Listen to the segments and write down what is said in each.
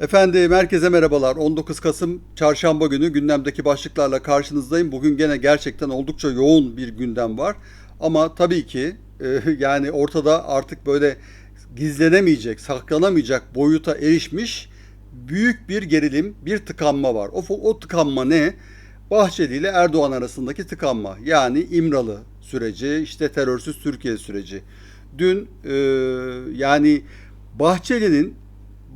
Efendim herkese merhabalar. 19 Kasım Çarşamba günü gündemdeki başlıklarla karşınızdayım. Bugün gene gerçekten oldukça yoğun bir gündem var. Ama tabii ki e, yani ortada artık böyle gizlenemeyecek, saklanamayacak boyuta erişmiş büyük bir gerilim, bir tıkanma var. O, o tıkanma ne? Bahçeli ile Erdoğan arasındaki tıkanma. Yani İmralı süreci, işte terörsüz Türkiye süreci. Dün e, yani Bahçeli'nin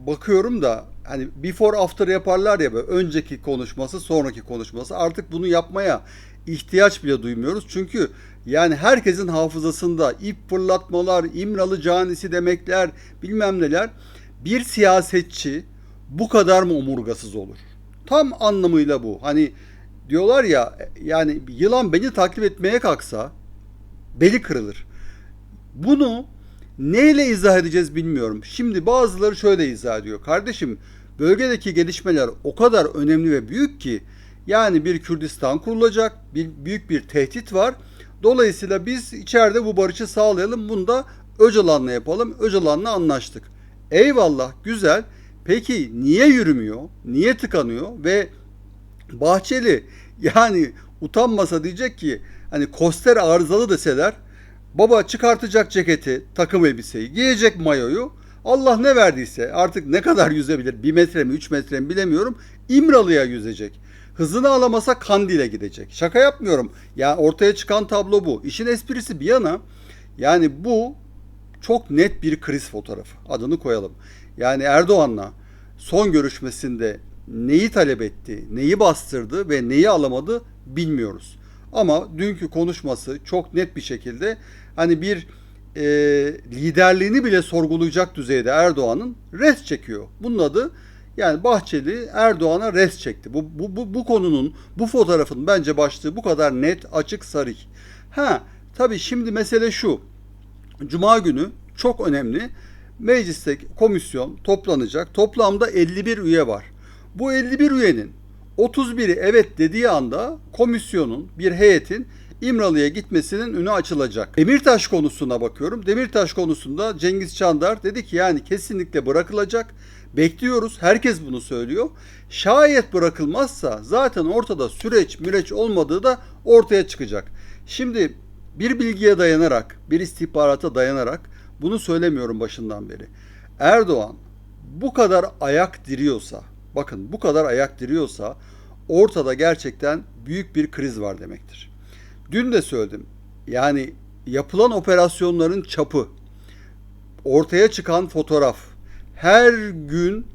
bakıyorum da hani before after yaparlar ya böyle önceki konuşması sonraki konuşması artık bunu yapmaya ihtiyaç bile duymuyoruz. Çünkü yani herkesin hafızasında ip fırlatmalar, İmralı canisi demekler bilmem neler bir siyasetçi bu kadar mı omurgasız olur? Tam anlamıyla bu. Hani diyorlar ya yani yılan beni takip etmeye kalksa beli kırılır. Bunu neyle izah edeceğiz bilmiyorum. Şimdi bazıları şöyle izah ediyor. Kardeşim bölgedeki gelişmeler o kadar önemli ve büyük ki yani bir Kürdistan kurulacak, bir büyük bir tehdit var. Dolayısıyla biz içeride bu barışı sağlayalım. Bunu da Öcalan'la yapalım. Öcalan'la anlaştık. Eyvallah, güzel. Peki niye yürümüyor? Niye tıkanıyor? Ve Bahçeli yani utanmasa diyecek ki hani koster arızalı deseler baba çıkartacak ceketi, takım elbiseyi, giyecek mayoyu Allah ne verdiyse artık ne kadar yüzebilir bir metre mi üç metre mi bilemiyorum İmralı'ya yüzecek. Hızını alamasa Kandil'e gidecek. Şaka yapmıyorum. Ya ortaya çıkan tablo bu. İşin esprisi bir yana yani bu çok net bir kriz fotoğrafı. Adını koyalım. Yani Erdoğan'la son görüşmesinde neyi talep etti, neyi bastırdı ve neyi alamadı bilmiyoruz. Ama dünkü konuşması çok net bir şekilde hani bir e, liderliğini bile sorgulayacak düzeyde Erdoğan'ın res çekiyor. Bunun adı yani Bahçeli Erdoğan'a res çekti. Bu, bu, bu, bu konunun, bu fotoğrafın bence başlığı bu kadar net, açık, sarih. Ha tabii şimdi mesele şu. Cuma günü çok önemli. Mecliste komisyon toplanacak. Toplamda 51 üye var. Bu 51 üyenin 31'i evet dediği anda komisyonun, bir heyetin İmralı'ya gitmesinin önü açılacak. Demirtaş konusuna bakıyorum. Demirtaş konusunda Cengiz Çandar dedi ki yani kesinlikle bırakılacak. Bekliyoruz. Herkes bunu söylüyor. Şayet bırakılmazsa zaten ortada süreç müreç olmadığı da ortaya çıkacak. Şimdi bir bilgiye dayanarak, bir istihbarata dayanarak bunu söylemiyorum başından beri. Erdoğan bu kadar ayak diriyorsa, bakın bu kadar ayak diriyorsa ortada gerçekten büyük bir kriz var demektir. Dün de söyledim. Yani yapılan operasyonların çapı, ortaya çıkan fotoğraf, her gün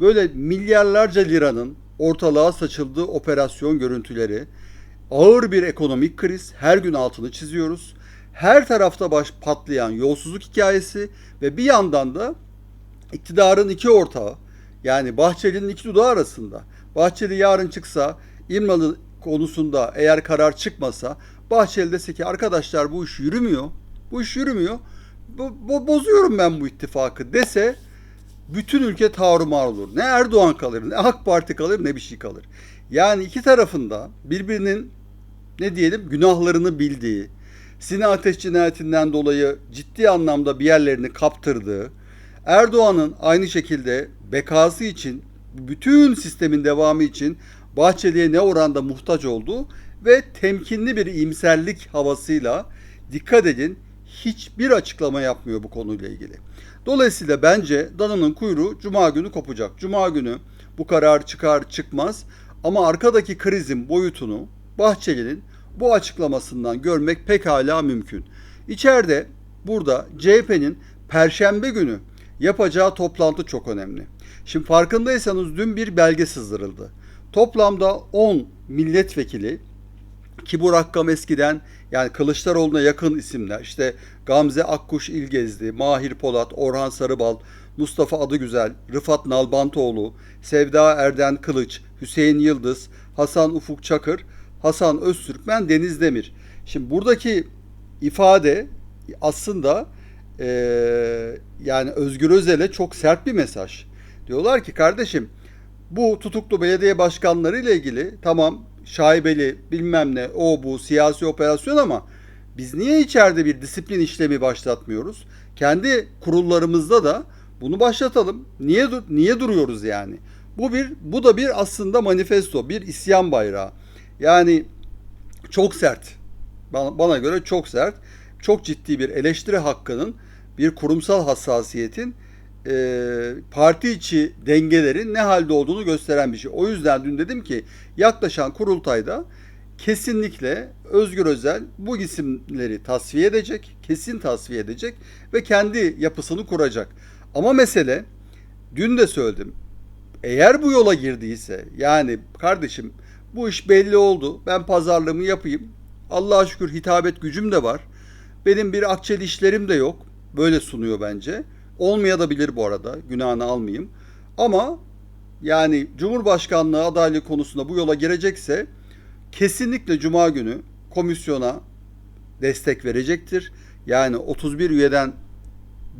böyle milyarlarca liranın ortalığa saçıldığı operasyon görüntüleri, ağır bir ekonomik kriz, her gün altını çiziyoruz. Her tarafta baş patlayan yolsuzluk hikayesi ve bir yandan da iktidarın iki ortağı yani Bahçeli'nin iki dudağı arasında. Bahçeli yarın çıksa İmralı konusunda eğer karar çıkmasa Bahçeli dese ki arkadaşlar bu iş yürümüyor. Bu iş yürümüyor. Bu, bu, bozuyorum ben bu ittifakı dese bütün ülke tarumar olur. Ne Erdoğan kalır, ne AK Parti kalır, ne bir şey kalır. Yani iki tarafında birbirinin ne diyelim günahlarını bildiği, Sina Ateş cinayetinden dolayı ciddi anlamda bir yerlerini kaptırdığı, Erdoğan'ın aynı şekilde bekası için, bütün sistemin devamı için Bahçeli'ye ne oranda muhtaç olduğu ve temkinli bir imserlik havasıyla dikkat edin hiçbir açıklama yapmıyor bu konuyla ilgili. Dolayısıyla bence dananın kuyruğu cuma günü kopacak. Cuma günü bu karar çıkar çıkmaz ama arkadaki krizin boyutunu Bahçeli'nin bu açıklamasından görmek pekala mümkün. İçeride burada CHP'nin perşembe günü yapacağı toplantı çok önemli. Şimdi farkındaysanız dün bir belge sızdırıldı. Toplamda 10 milletvekili ki bu rakam eskiden yani Kılıçdaroğlu'na yakın isimler işte Gamze Akkuş İlgezdi, Mahir Polat, Orhan Sarıbal, Mustafa Adıgüzel, Rıfat Nalbantoğlu, Sevda Erden Kılıç, Hüseyin Yıldız, Hasan Ufuk Çakır, Hasan Öztürkmen, Deniz Demir. Şimdi buradaki ifade aslında e, yani Özgür Özel'e çok sert bir mesaj. Diyorlar ki kardeşim bu tutuklu belediye başkanları ile ilgili tamam şaibeli bilmem ne o bu siyasi operasyon ama biz niye içeride bir disiplin işlemi başlatmıyoruz? Kendi kurullarımızda da Bunu başlatalım. Niye niye duruyoruz yani? Bu bir bu da bir aslında manifesto, bir isyan bayrağı. Yani çok sert. Bana, bana göre çok sert. Çok ciddi bir eleştiri hakkının, bir kurumsal hassasiyetin e, parti içi dengelerin ne halde olduğunu gösteren bir şey. O yüzden dün dedim ki yaklaşan kurultayda kesinlikle Özgür Özel bu isimleri tasfiye edecek, kesin tasfiye edecek ve kendi yapısını kuracak. Ama mesele dün de söyledim. Eğer bu yola girdiyse yani kardeşim bu iş belli oldu. Ben pazarlığımı yapayım. Allah'a şükür hitabet gücüm de var. Benim bir akçeli işlerim de yok. Böyle sunuyor bence. Olmaya da bilir bu arada. Günahını almayayım. Ama yani Cumhurbaşkanlığı adaylığı konusunda bu yola girecekse kesinlikle Cuma günü komisyona destek verecektir. Yani 31 üyeden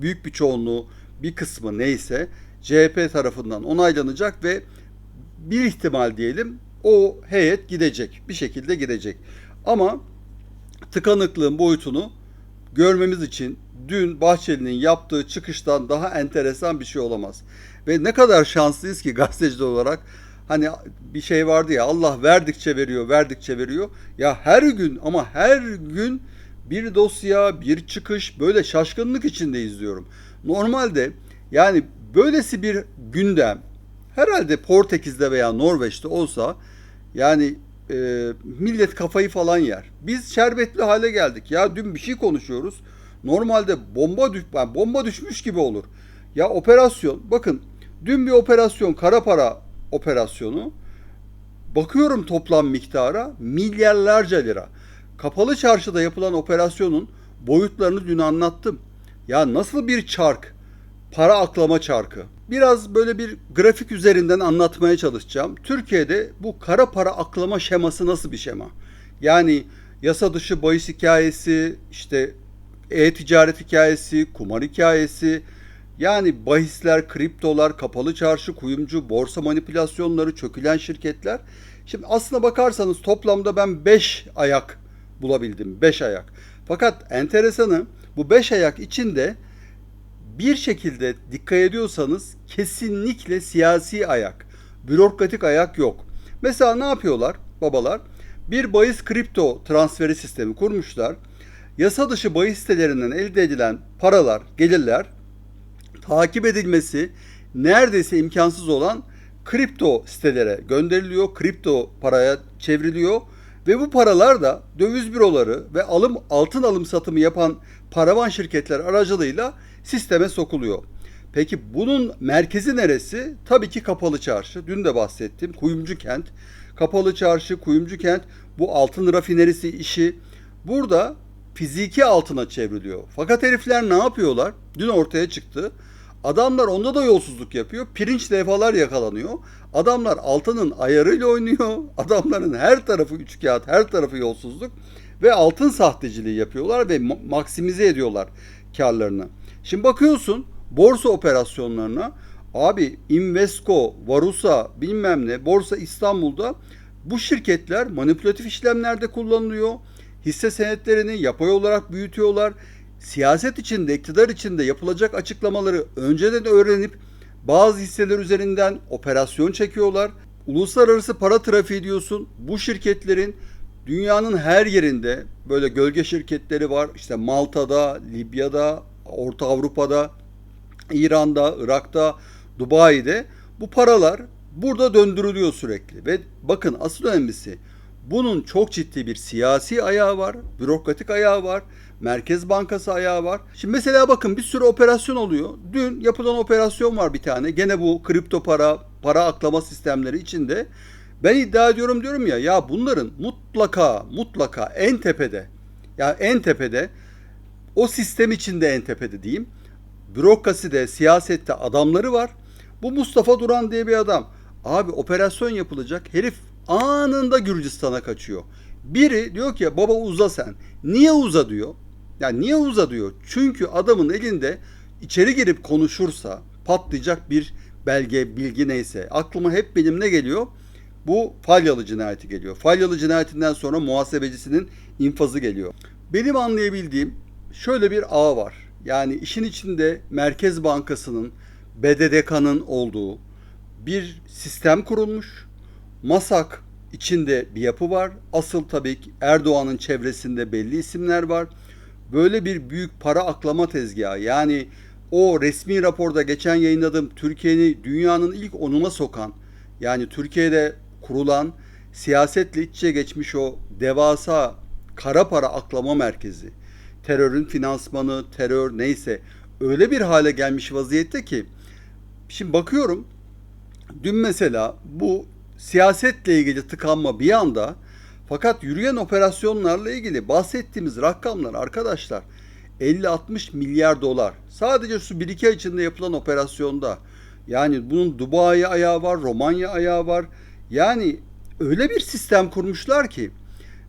büyük bir çoğunluğu bir kısmı neyse CHP tarafından onaylanacak ve bir ihtimal diyelim o heyet gidecek. Bir şekilde gidecek. Ama tıkanıklığın boyutunu görmemiz için dün Bahçeli'nin yaptığı çıkıştan daha enteresan bir şey olamaz. Ve ne kadar şanslıyız ki gazeteci olarak hani bir şey vardı ya Allah verdikçe veriyor, verdikçe veriyor. Ya her gün ama her gün bir dosya, bir çıkış böyle şaşkınlık içinde izliyorum. Normalde yani böylesi bir gündem herhalde Portekiz'de veya Norveç'te olsa yani e, millet kafayı falan yer. Biz şerbetli hale geldik. Ya dün bir şey konuşuyoruz. Normalde bomba düş bomba düşmüş gibi olur. Ya operasyon bakın dün bir operasyon kara para operasyonu bakıyorum toplam miktara milyarlarca lira. Kapalı çarşıda yapılan operasyonun boyutlarını dün anlattım. Ya nasıl bir çark? Para aklama çarkı. Biraz böyle bir grafik üzerinden anlatmaya çalışacağım. Türkiye'de bu kara para aklama şeması nasıl bir şema? Yani yasa dışı bahis hikayesi, işte e-ticaret hikayesi, kumar hikayesi, yani bahisler, kriptolar, kapalı çarşı, kuyumcu, borsa manipülasyonları, çökülen şirketler. Şimdi aslına bakarsanız toplamda ben 5 ayak bulabildim. 5 ayak. Fakat enteresanı bu 5 ayak içinde bir şekilde dikkat ediyorsanız kesinlikle siyasi ayak, bürokratik ayak yok. Mesela ne yapıyorlar babalar? Bir bahis kripto transferi sistemi kurmuşlar. Yasa dışı bahis sitelerinden elde edilen paralar, gelirler takip edilmesi neredeyse imkansız olan kripto sitelere gönderiliyor, kripto paraya çevriliyor ve bu paralar da döviz büroları ve alım altın alım satımı yapan paravan şirketler aracılığıyla sisteme sokuluyor. Peki bunun merkezi neresi? Tabii ki kapalı çarşı. Dün de bahsettim. Kuyumcu kent. Kapalı çarşı, kuyumcu kent bu altın rafinerisi işi. Burada fiziki altına çevriliyor. Fakat herifler ne yapıyorlar? Dün ortaya çıktı. Adamlar onda da yolsuzluk yapıyor. Pirinç levhalar yakalanıyor. Adamlar altının ayarıyla oynuyor. Adamların her tarafı üç kağıt, her tarafı yolsuzluk. Ve altın sahteciliği yapıyorlar ve maksimize ediyorlar karlarını. Şimdi bakıyorsun borsa operasyonlarına abi Invesco, Varusa bilmem ne Borsa İstanbul'da bu şirketler manipülatif işlemlerde kullanılıyor. Hisse senetlerini yapay olarak büyütüyorlar. Siyaset içinde, iktidar içinde yapılacak açıklamaları önceden öğrenip bazı hisseler üzerinden operasyon çekiyorlar. Uluslararası para trafiği diyorsun. Bu şirketlerin dünyanın her yerinde böyle gölge şirketleri var. İşte Malta'da, Libya'da, Orta Avrupa'da, İran'da, Irak'ta, Dubai'de bu paralar burada döndürülüyor sürekli. Ve bakın asıl önemlisi bunun çok ciddi bir siyasi ayağı var, bürokratik ayağı var, Merkez Bankası ayağı var. Şimdi mesela bakın bir sürü operasyon oluyor. Dün yapılan operasyon var bir tane. Gene bu kripto para, para aklama sistemleri içinde. Ben iddia ediyorum diyorum ya ya bunların mutlaka mutlaka en tepede ya yani en tepede o sistem içinde en tepede diyeyim. Bürokraside, siyasette adamları var. Bu Mustafa Duran diye bir adam. Abi operasyon yapılacak. Herif anında Gürcistan'a kaçıyor. Biri diyor ki baba uza sen. Niye uza diyor. Yani niye uza diyor. Çünkü adamın elinde içeri girip konuşursa patlayacak bir belge, bilgi neyse. Aklıma hep benim ne geliyor? Bu Falyalı cinayeti geliyor. Falyalı cinayetinden sonra muhasebecisinin infazı geliyor. Benim anlayabildiğim şöyle bir ağ var. Yani işin içinde Merkez Bankası'nın BDDK'nın olduğu bir sistem kurulmuş. MASAK içinde bir yapı var. Asıl tabii ki Erdoğan'ın çevresinde belli isimler var. Böyle bir büyük para aklama tezgahı yani o resmi raporda geçen yayınladığım Türkiye'yi dünyanın ilk onuna sokan yani Türkiye'de kurulan siyasetle iç içe geçmiş o devasa kara para aklama merkezi. Terörün finansmanı, terör neyse öyle bir hale gelmiş vaziyette ki şimdi bakıyorum dün mesela bu siyasetle ilgili tıkanma bir anda fakat yürüyen operasyonlarla ilgili bahsettiğimiz rakamlar arkadaşlar 50-60 milyar dolar. Sadece şu 1-2 ay içinde yapılan operasyonda. Yani bunun Dubai ayağı var, Romanya ayağı var. Yani öyle bir sistem kurmuşlar ki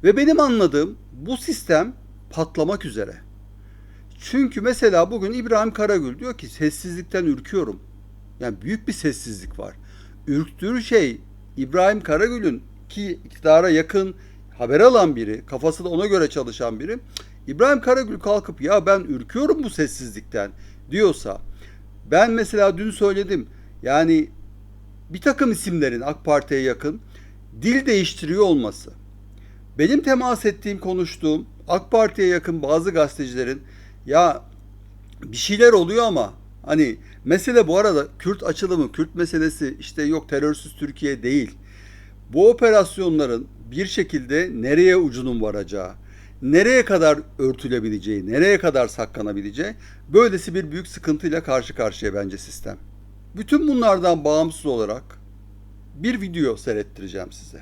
ve benim anladığım bu sistem patlamak üzere. Çünkü mesela bugün İbrahim Karagül diyor ki sessizlikten ürküyorum. Yani büyük bir sessizlik var. Ürktüğü şey İbrahim Karagül'ün ki iktidara yakın haber alan biri, kafası da ona göre çalışan biri. İbrahim Karagül kalkıp ya ben ürküyorum bu sessizlikten diyorsa ben mesela dün söyledim yani bir takım isimlerin AK Parti'ye yakın dil değiştiriyor olması. Benim temas ettiğim, konuştuğum AK Parti'ye yakın bazı gazetecilerin ya bir şeyler oluyor ama hani mesele bu arada Kürt açılımı, Kürt meselesi işte yok terörsüz Türkiye değil. Bu operasyonların bir şekilde nereye ucunun varacağı, nereye kadar örtülebileceği, nereye kadar saklanabileceği böylesi bir büyük sıkıntıyla karşı karşıya bence sistem. Bütün bunlardan bağımsız olarak bir video seyrettireceğim size.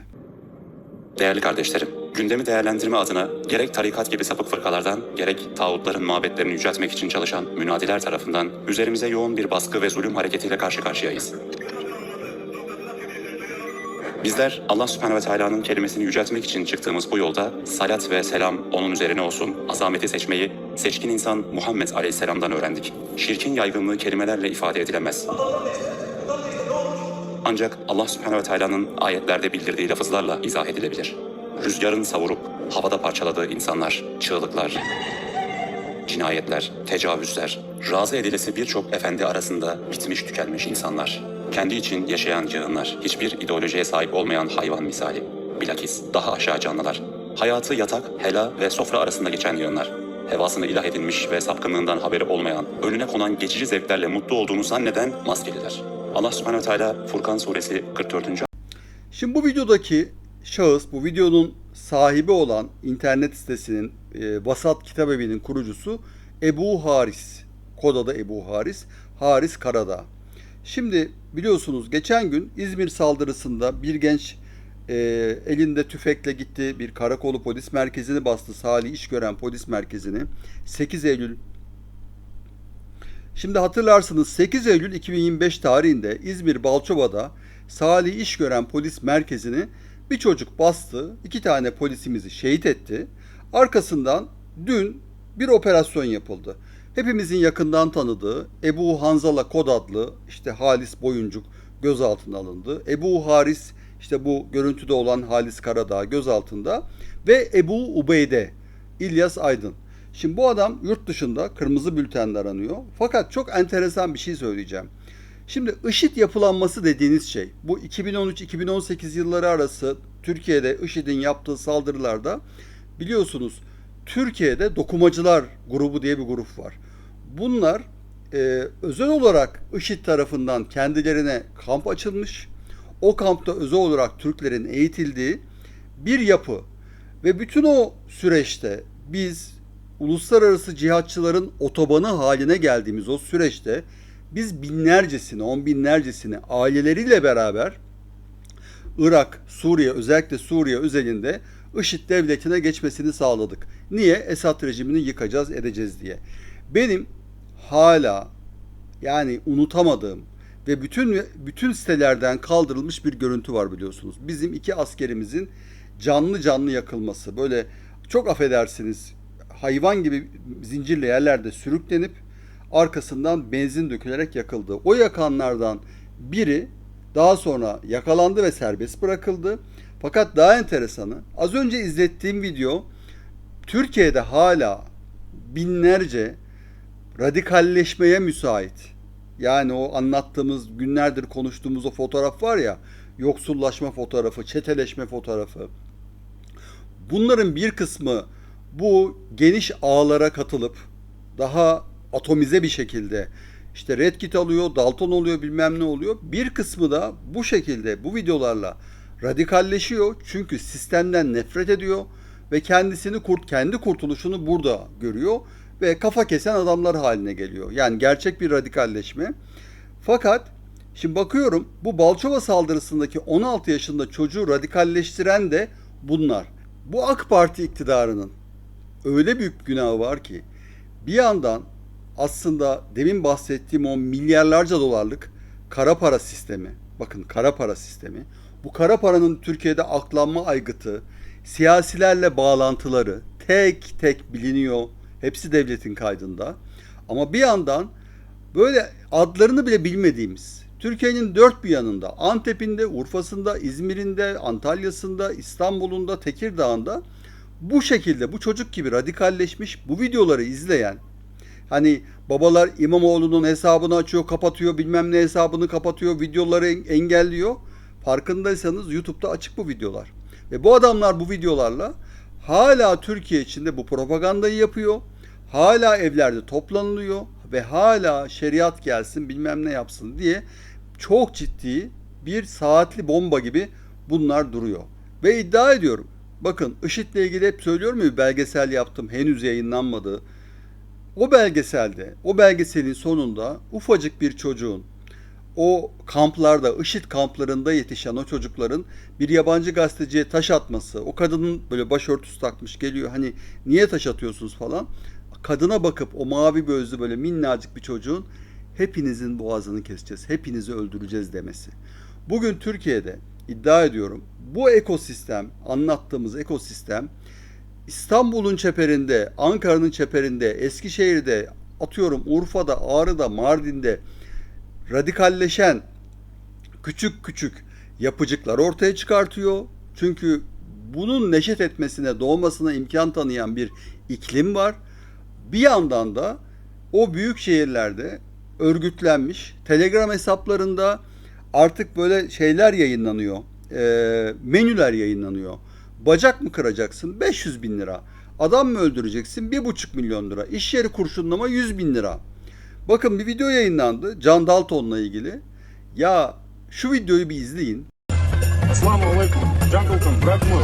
Değerli kardeşlerim, gündemi değerlendirme adına gerek tarikat gibi sapık fırkalardan, gerek tağutların mabetlerini yüceltmek için çalışan münadiler tarafından üzerimize yoğun bir baskı ve zulüm hareketiyle karşı karşıyayız. Bizler Allah subhanehu ve teala'nın kelimesini yüceltmek için çıktığımız bu yolda salat ve selam onun üzerine olsun, azameti seçmeyi seçkin insan Muhammed Aleyhisselam'dan öğrendik. Şirkin yaygınlığı kelimelerle ifade edilemez. Ancak Allah subhanehu ve teala'nın ayetlerde bildirdiği lafızlarla izah edilebilir. Rüzgarın savurup havada parçaladığı insanlar, çığlıklar, cinayetler, tecavüzler, razı edilesi birçok efendi arasında bitmiş tükenmiş insanlar. Kendi için yaşayan yığınlar, hiçbir ideolojiye sahip olmayan hayvan misali. Bilakis daha aşağı canlılar. Hayatı yatak, hela ve sofra arasında geçen yığınlar. Hevasını ilah edinmiş ve sapkınlığından haberi olmayan, önüne konan geçici zevklerle mutlu olduğunu zanneden maskeliler. Allah subhanehu ve teala Furkan suresi 44. Şimdi bu videodaki şahıs, bu videonun sahibi olan internet sitesinin e, Vasat Kitabevi'nin kurucusu Ebu Haris. Kod adı Ebu Haris. Haris Karadağ. Şimdi biliyorsunuz geçen gün İzmir saldırısında bir genç e, elinde tüfekle gitti bir karakolu polis merkezini bastı. Salih iş gören polis merkezini. 8 Eylül Şimdi hatırlarsınız 8 Eylül 2025 tarihinde İzmir Balçova'da Salih iş gören polis merkezini bir çocuk bastı. iki tane polisimizi şehit etti. Arkasından dün bir operasyon yapıldı. Hepimizin yakından tanıdığı Ebu Hanzala Kod adlı işte Halis Boyuncuk gözaltına alındı. Ebu Haris işte bu görüntüde olan Halis Karadağ gözaltında ve Ebu Ubeyde İlyas Aydın. Şimdi bu adam yurt dışında kırmızı bültenle aranıyor. Fakat çok enteresan bir şey söyleyeceğim. Şimdi IŞİD yapılanması dediğiniz şey bu 2013-2018 yılları arası Türkiye'de IŞİD'in yaptığı saldırılarda biliyorsunuz Türkiye'de dokumacılar grubu diye bir grup var. Bunlar e, özel olarak IŞİD tarafından kendilerine kamp açılmış. O kampta özel olarak Türklerin eğitildiği bir yapı ve bütün o süreçte biz uluslararası cihatçıların otobanı haline geldiğimiz o süreçte biz binlercesini, on binlercesini aileleriyle beraber Irak, Suriye, özellikle Suriye özelinde IŞİD devletine geçmesini sağladık. Niye? Esad rejimini yıkacağız, edeceğiz diye. Benim hala yani unutamadığım ve bütün bütün sitelerden kaldırılmış bir görüntü var biliyorsunuz. Bizim iki askerimizin canlı canlı yakılması. Böyle çok affedersiniz hayvan gibi zincirli yerlerde sürüklenip arkasından benzin dökülerek yakıldı. O yakanlardan biri daha sonra yakalandı ve serbest bırakıldı. Fakat daha enteresanı az önce izlettiğim video Türkiye'de hala binlerce radikalleşmeye müsait Yani o anlattığımız günlerdir konuştuğumuz o fotoğraf var ya yoksullaşma fotoğrafı, çeteleşme fotoğrafı. Bunların bir kısmı bu geniş ağlara katılıp daha atomize bir şekilde işte Red Kit alıyor, Dalton oluyor bilmem ne oluyor. Bir kısmı da bu şekilde bu videolarla radikalleşiyor. Çünkü sistemden nefret ediyor ve kendisini kurt kendi kurtuluşunu burada görüyor ve kafa kesen adamlar haline geliyor. Yani gerçek bir radikalleşme. Fakat şimdi bakıyorum bu Balçova saldırısındaki 16 yaşında çocuğu radikalleştiren de bunlar. Bu AK Parti iktidarının öyle büyük bir günahı var ki bir yandan aslında demin bahsettiğim o milyarlarca dolarlık kara para sistemi, bakın kara para sistemi, bu kara paranın Türkiye'de aklanma aygıtı, siyasilerle bağlantıları tek tek biliniyor. Hepsi devletin kaydında. Ama bir yandan böyle adlarını bile bilmediğimiz Türkiye'nin dört bir yanında Antep'inde, Urfa'sında, İzmir'inde, Antalya'sında, İstanbul'unda, Tekirdağ'ında bu şekilde bu çocuk gibi radikalleşmiş bu videoları izleyen hani babalar İmamoğlu'nun hesabını açıyor, kapatıyor, bilmem ne hesabını kapatıyor, videoları engelliyor. Farkındaysanız YouTube'da açık bu videolar. Ve bu adamlar bu videolarla hala Türkiye içinde bu propagandayı yapıyor. Hala evlerde toplanılıyor ve hala şeriat gelsin bilmem ne yapsın diye çok ciddi bir saatli bomba gibi bunlar duruyor. Ve iddia ediyorum. Bakın IŞİD'le ilgili hep söylüyorum ya belgesel yaptım henüz yayınlanmadı. O belgeselde, o belgeselin sonunda ufacık bir çocuğun o kamplarda, IŞİD kamplarında yetişen o çocukların bir yabancı gazeteciye taş atması, o kadının böyle başörtüsü takmış geliyor hani niye taş atıyorsunuz falan. Kadına bakıp o mavi gözlü böyle minnacık bir çocuğun hepinizin boğazını keseceğiz, hepinizi öldüreceğiz demesi. Bugün Türkiye'de iddia ediyorum bu ekosistem, anlattığımız ekosistem İstanbul'un çeperinde, Ankara'nın çeperinde, Eskişehir'de, atıyorum Urfa'da, Ağrı'da, Mardin'de radikalleşen küçük küçük yapıcıklar ortaya çıkartıyor. Çünkü bunun neşet etmesine, doğmasına imkan tanıyan bir iklim var. Bir yandan da o büyük şehirlerde örgütlenmiş Telegram hesaplarında artık böyle şeyler yayınlanıyor. E, menüler yayınlanıyor. Bacak mı kıracaksın? 500 bin lira. Adam mı öldüreceksin? 1,5 milyon lira. İş yeri kurşunlama 100 bin lira. Bakın bir video yayınlandı Can Dalton'la ilgili. Ya şu videoyu bir izleyin. Ассаламу алейкум, Джан Далтон, брат мой.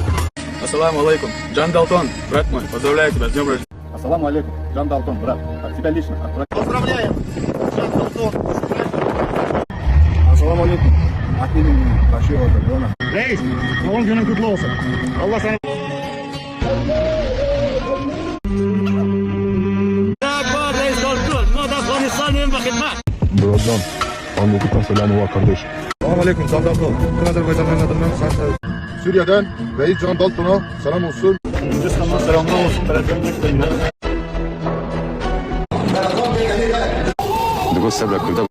Ассаламу алейкум. Джан Далтон, брат мой, поздравляю тебя с днем рождения. Ассаламу алейкум, Джан Далтон, брат. От тебя лично. От... Поздравляем, Джан Далтон. Selamun Aleyküm. Akdemin taşıyor orada. Ona. Reis, doğum günün kutlu olsun. Allah sana... Birazdan Anladıktan selamı var kardeş. Selamun Aleyküm Zandalton. Tüm Azerbaycanların adından sen Suriye'den Reis Can Dalton'a selam olsun. Gürcistan'dan selamlar olsun. Prezidentlik Bey'den. Dikkat sebep kıldı.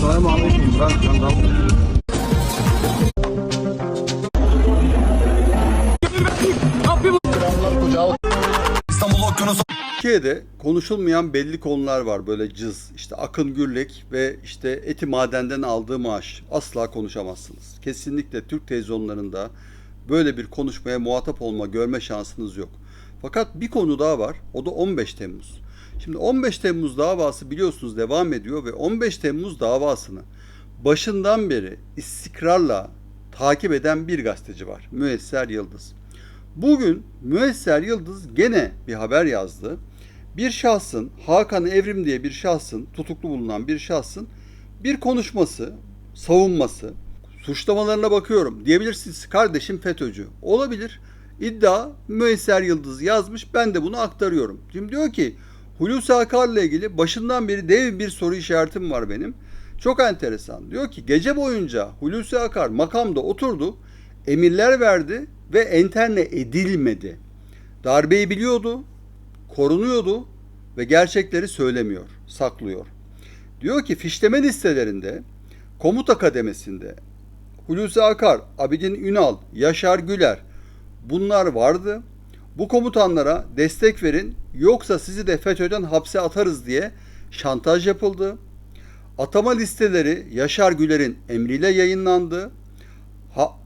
Selam aleyküm. Dalton. Türkiye'de konuşulmayan belli konular var böyle cız. İşte Akın Gürlek ve işte eti madenden aldığı maaş. Asla konuşamazsınız. Kesinlikle Türk televizyonlarında böyle bir konuşmaya muhatap olma, görme şansınız yok. Fakat bir konu daha var. O da 15 Temmuz. Şimdi 15 Temmuz davası biliyorsunuz devam ediyor ve 15 Temmuz davasını başından beri istikrarla takip eden bir gazeteci var. Müesser Yıldız. Bugün Müesser Yıldız gene bir haber yazdı. Bir şahsın, Hakan Evrim diye bir şahsın, tutuklu bulunan bir şahsın bir konuşması, savunması, suçlamalarına bakıyorum. Diyebilirsiniz kardeşim FETÖ'cü. Olabilir. İddia Müesser Yıldız yazmış. Ben de bunu aktarıyorum. Şimdi diyor ki Hulusi Akar'la ilgili başından beri dev bir soru işaretim var benim. Çok enteresan. Diyor ki gece boyunca Hulusi Akar makamda oturdu, emirler verdi ve enterne edilmedi. Darbeyi biliyordu, korunuyordu ve gerçekleri söylemiyor, saklıyor. Diyor ki fişleme listelerinde, komuta kademesinde Hulusi Akar, Abidin Ünal, Yaşar Güler bunlar vardı. Bu komutanlara destek verin yoksa sizi de FETÖ'den hapse atarız diye şantaj yapıldı. Atama listeleri Yaşar Güler'in emriyle yayınlandı.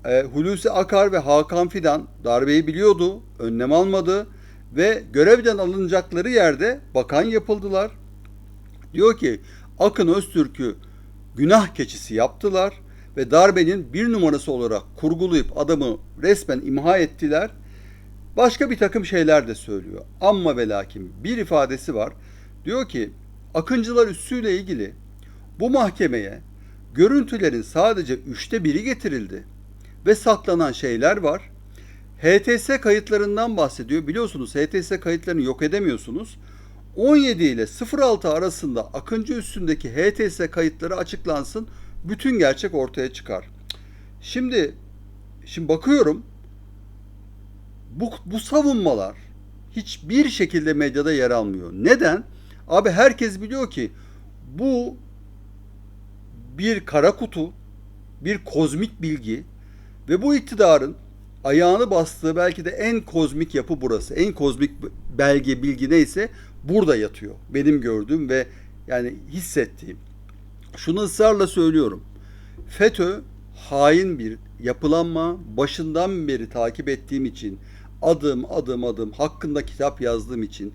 E, Hulusi Akar ve Hakan Fidan darbeyi biliyordu, önlem almadı ve görevden alınacakları yerde bakan yapıldılar. Diyor ki Akın Öztürk'ü günah keçisi yaptılar ve darbenin bir numarası olarak kurgulayıp adamı resmen imha ettiler. Başka bir takım şeyler de söylüyor. Amma ve lakin bir ifadesi var. Diyor ki Akıncılar üssüyle ilgili bu mahkemeye görüntülerin sadece üçte biri getirildi ve saklanan şeyler var. HTS kayıtlarından bahsediyor. Biliyorsunuz HTS kayıtlarını yok edemiyorsunuz. 17 ile 06 arasında Akıncı üstündeki HTS kayıtları açıklansın. Bütün gerçek ortaya çıkar. Şimdi şimdi bakıyorum bu, bu savunmalar hiçbir şekilde medyada yer almıyor. Neden? Abi herkes biliyor ki bu bir kara kutu, bir kozmik bilgi ve bu iktidarın ayağını bastığı belki de en kozmik yapı burası. En kozmik belge, bilgi neyse burada yatıyor. Benim gördüğüm ve yani hissettiğim. Şunu ısrarla söylüyorum. FETÖ hain bir yapılanma başından beri takip ettiğim için adım adım adım hakkında kitap yazdığım için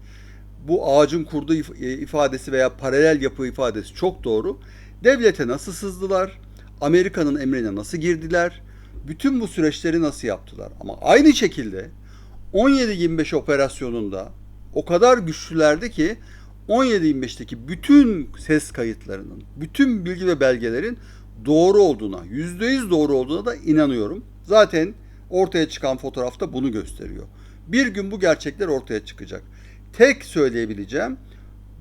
bu ağacın kurduğu if- ifadesi veya paralel yapı ifadesi çok doğru. Devlete nasıl sızdılar? Amerika'nın emrine nasıl girdiler? Bütün bu süreçleri nasıl yaptılar? Ama aynı şekilde 17-25 operasyonunda o kadar güçlülerdi ki 17-25'teki bütün ses kayıtlarının, bütün bilgi ve belgelerin doğru olduğuna, %100 doğru olduğuna da inanıyorum. Zaten ortaya çıkan fotoğrafta bunu gösteriyor. Bir gün bu gerçekler ortaya çıkacak. Tek söyleyebileceğim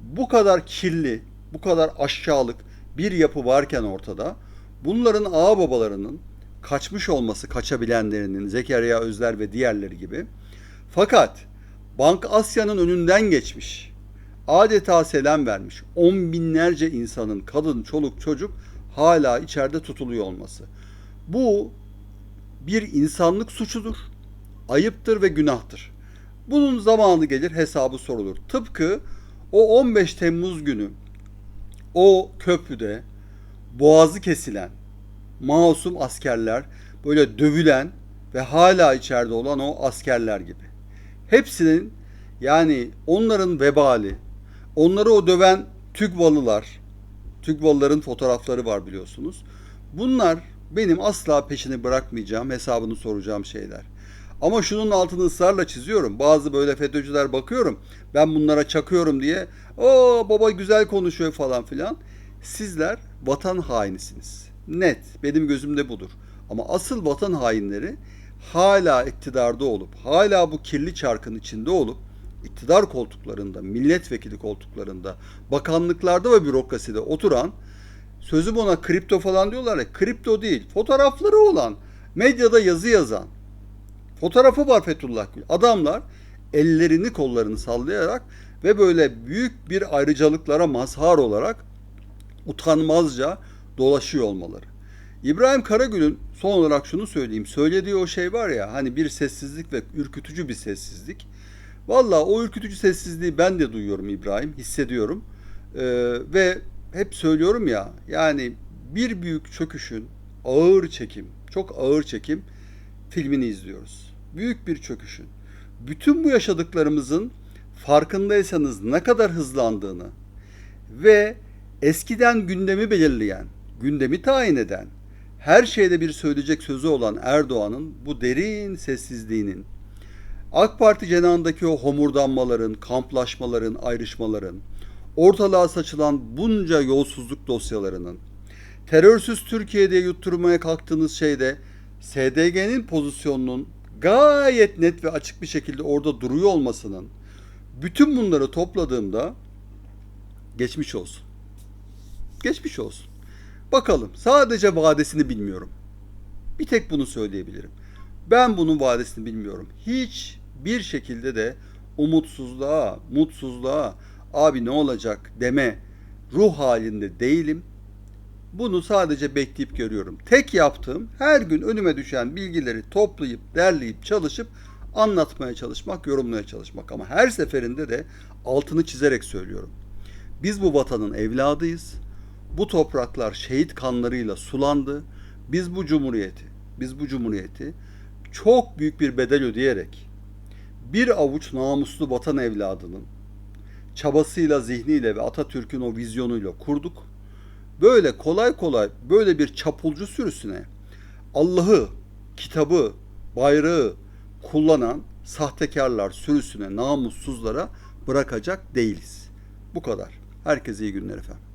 bu kadar kirli, bu kadar aşağılık bir yapı varken ortada bunların ağ babalarının kaçmış olması, kaçabilenlerinin Zekeriya Özler ve diğerleri gibi. Fakat Bank Asya'nın önünden geçmiş. Adeta selam vermiş. On binlerce insanın, kadın, çoluk, çocuk hala içeride tutuluyor olması. Bu bir insanlık suçudur. Ayıptır ve günahtır. Bunun zamanı gelir hesabı sorulur. Tıpkı o 15 Temmuz günü o köprüde boğazı kesilen masum askerler böyle dövülen ve hala içeride olan o askerler gibi. Hepsinin yani onların vebali, onları o döven TÜGVA'lılar, TÜGVA'lıların fotoğrafları var biliyorsunuz. Bunlar benim asla peşini bırakmayacağım, hesabını soracağım şeyler. Ama şunun altını ısrarla çiziyorum. Bazı böyle FETÖ'cüler bakıyorum. Ben bunlara çakıyorum diye. O baba güzel konuşuyor falan filan. Sizler vatan hainisiniz. Net. Benim gözümde budur. Ama asıl vatan hainleri hala iktidarda olup, hala bu kirli çarkın içinde olup, iktidar koltuklarında, milletvekili koltuklarında, bakanlıklarda ve bürokraside oturan, sözüm ona kripto falan diyorlar ya, kripto değil, fotoğrafları olan, medyada yazı yazan, fotoğrafı var Fethullah Gül. Adamlar ellerini kollarını sallayarak ve böyle büyük bir ayrıcalıklara mazhar olarak utanmazca dolaşıyor olmaları. İbrahim Karagül'ün son olarak şunu söyleyeyim. Söylediği o şey var ya hani bir sessizlik ve ürkütücü bir sessizlik. Valla o ürkütücü sessizliği ben de duyuyorum İbrahim, hissediyorum. Ee, ve hep söylüyorum ya yani bir büyük çöküşün ağır çekim, çok ağır çekim filmini izliyoruz. Büyük bir çöküşün. Bütün bu yaşadıklarımızın farkındaysanız ne kadar hızlandığını ve eskiden gündemi belirleyen, gündemi tayin eden, her şeyde bir söyleyecek sözü olan Erdoğan'ın bu derin sessizliğinin, AK Parti cenahındaki o homurdanmaların, kamplaşmaların, ayrışmaların, ortalığa saçılan bunca yolsuzluk dosyalarının, terörsüz Türkiye diye yutturmaya kalktığınız şeyde SDG'nin pozisyonunun gayet net ve açık bir şekilde orada duruyor olmasının bütün bunları topladığımda geçmiş olsun. Geçmiş olsun. Bakalım sadece vadesini bilmiyorum. Bir tek bunu söyleyebilirim. Ben bunun vadesini bilmiyorum. Hiç bir şekilde de umutsuzluğa, mutsuzluğa, abi ne olacak deme ruh halinde değilim. Bunu sadece bekleyip görüyorum. Tek yaptığım her gün önüme düşen bilgileri toplayıp, derleyip, çalışıp anlatmaya çalışmak, yorumlamaya çalışmak. Ama her seferinde de altını çizerek söylüyorum. Biz bu vatanın evladıyız. Bu topraklar şehit kanlarıyla sulandı. Biz bu cumhuriyeti, biz bu cumhuriyeti çok büyük bir bedel ödeyerek bir avuç namuslu vatan evladının çabasıyla, zihniyle ve Atatürk'ün o vizyonuyla kurduk. Böyle kolay kolay böyle bir çapulcu sürüsüne Allah'ı, kitabı, bayrağı kullanan sahtekarlar sürüsüne, namussuzlara bırakacak değiliz. Bu kadar. Herkese iyi günler efendim.